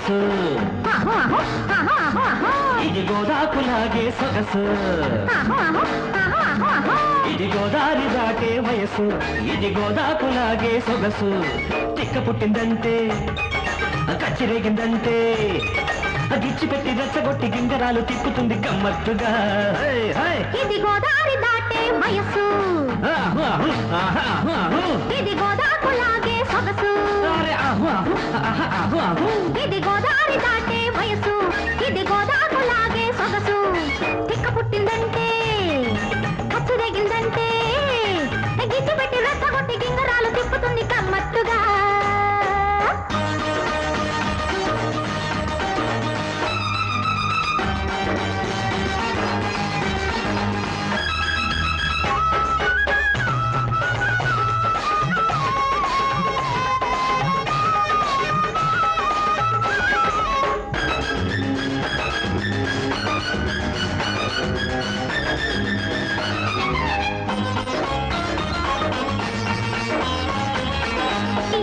వయసు ఇది గోదాకులాగే సొగసు ఇది గోదారి దాటే వయసు ఇది గోదాకులాగే సొగసు తిక్క పుట్టిందంటే కచ్చిరేగిందంటే గిచ్చి పెట్టి రెచ్చగొట్టి గింగరాలు తిప్పుతుంది గమ్మత్తుగా. ఇది గోదావరి దాటే ఆహు. ఇది ఇది గోదావరి దాటే వయసు.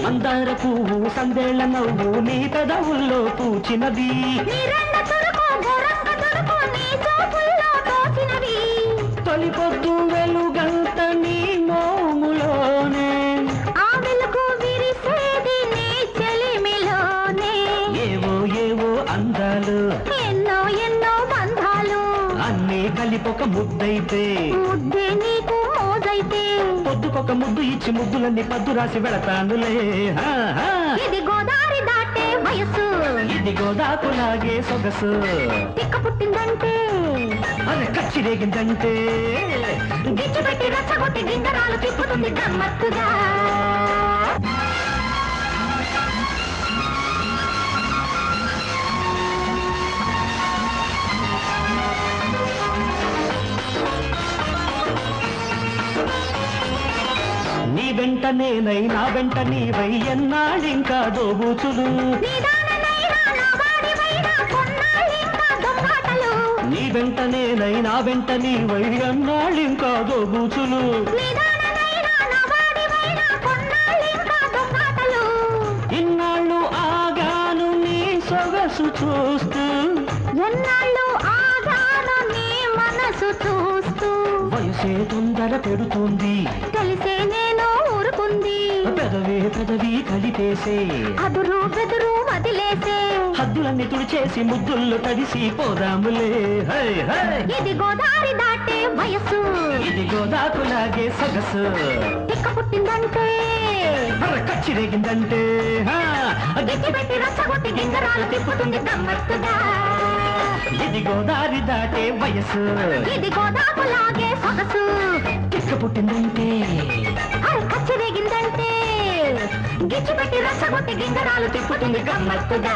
మందార పువ్వు సందేళ్ళ నవ్వు నీ పెదవుల్లో పూచినది తొలి పొద్దు వెలుగంత నీ మోములోనే ఏవో ఏవో అందాలు. ఎన్నో ఎన్నో బంధాలు. అన్నీ కలిపొక ముద్దైతే. ముద్దే నీకు పొద్దుకొక ముద్దు ఇచ్చి ముద్దులన్నీ పద్దు రాసి వెళతానులే. ఇది గోదావరి దాటే వయసు ఇది గోదాకులాగే సొగసు. తిక్క పుట్టిందంటే. అది కచ్చిరేగిందంటే గిచ్చి పెట్టి రచ్చగొట్టి గింగరాలు తిప్పుతుంది గమ్మత్తుగా వెంట నేనై నా వెంట నీవై ఎన్నాళ్ళింకా దోబూచులు? నా వెంట నేనై నా వెంట నీవై ఎన్నాళ్ళింకా దోబూచులు ఇన్నాళ్ళు ఆగాను నీ సొగసు చూస్తూ. ఎన్నాళ్ళు ఆగాను నీ మనసు చూస్తూ. వయసే తొందర పెడుతుంది. తెలిసే నేను ఊరుకుంది పెదవి పెదవి కలిపేసే అదురు బెదురు వదిలేసే. హద్దులన్నీ తుడిచేసి ముద్దుల్లో తడిసి పోదాములే. ఇది గోదావరి దాటే వయస్సు. ఇది గోదాకులాగే సొగసు. తిక్క పుట్టిందంటే. అర కచ్చిరేగిందంటే హా, గిట్టి పెట్టి రచ్చగొట్టి గింగరాలు తిప్పుతుంది గమ్మత్తుగా ఇది గోదారి దాటే వయసు ఇది గోదాకులాగే సొగసు. తిక్క పుట్టిందంటే అది ఖర్చు వేగిందంటే గిచ్చి పెట్టి రచ్చగొట్టి గింగరాలు తిప్పుతుంది గమ్మత్తుగా.